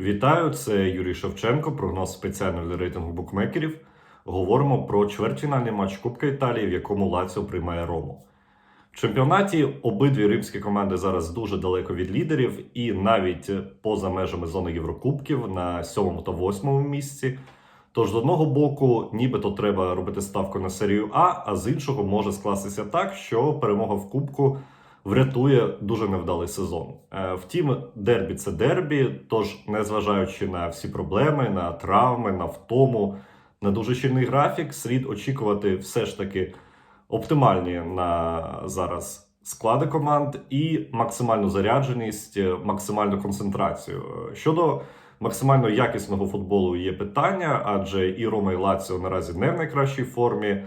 Вітаю, це Юрій Шевченко, прогноз спеціального для рейтингу букмекерів. Говоримо про чвертьфінальний матч Кубка Італії, в якому Лаціо приймає Рому. В чемпіонаті обидві римські команди зараз дуже далеко від лідерів, і навіть поза межами зони Єврокубків на сьомому та восьмому місці. Тож з одного боку, нібито треба робити ставку на серію А, а з іншого може скластися так, що перемога в Кубку врятує дуже невдалий сезон. Е, Втім, дербі це дербі, тож, незважаючи на всі проблеми, на травми, на втому, на дуже щільний графік, слід очікувати все ж таки оптимальні на зараз склади команд і максимальну зарядженість, е, максимальну концентрацію. Е, Щодо максимально якісного футболу є питання, адже і Рома і Лаціо наразі не в найкращій формі.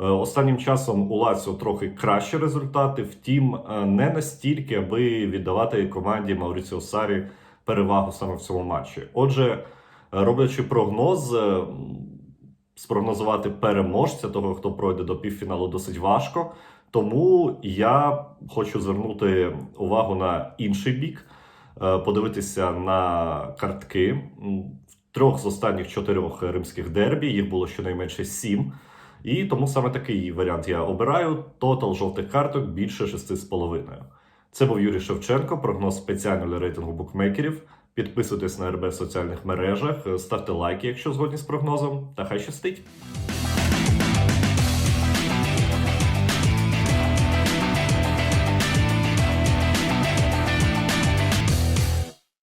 Е, Останнім часом у Лаціо трохи кращі результати, втім, е, не настільки, аби віддавати команді Мауріціо Сарі перевагу саме в цьому матчі. Отже, е, роблячи прогноз, спрогнозувати переможця того, хто пройде до півфіналу, досить важко. Тому я хочу звернути увагу на інший бік, подивитися на картки трьох з останніх чотирьох римських дербі. Їх було щонайменше сім. І тому саме такий варіант я обираю. Тотал жовтих карток більше 6,5. Це був Юрій Шевченко, прогноз спеціально для рейтингу букмекерів. Підписуйтесь на РБ в соціальних мережах, ставте лайки, якщо згодні з прогнозом, та хай щастить!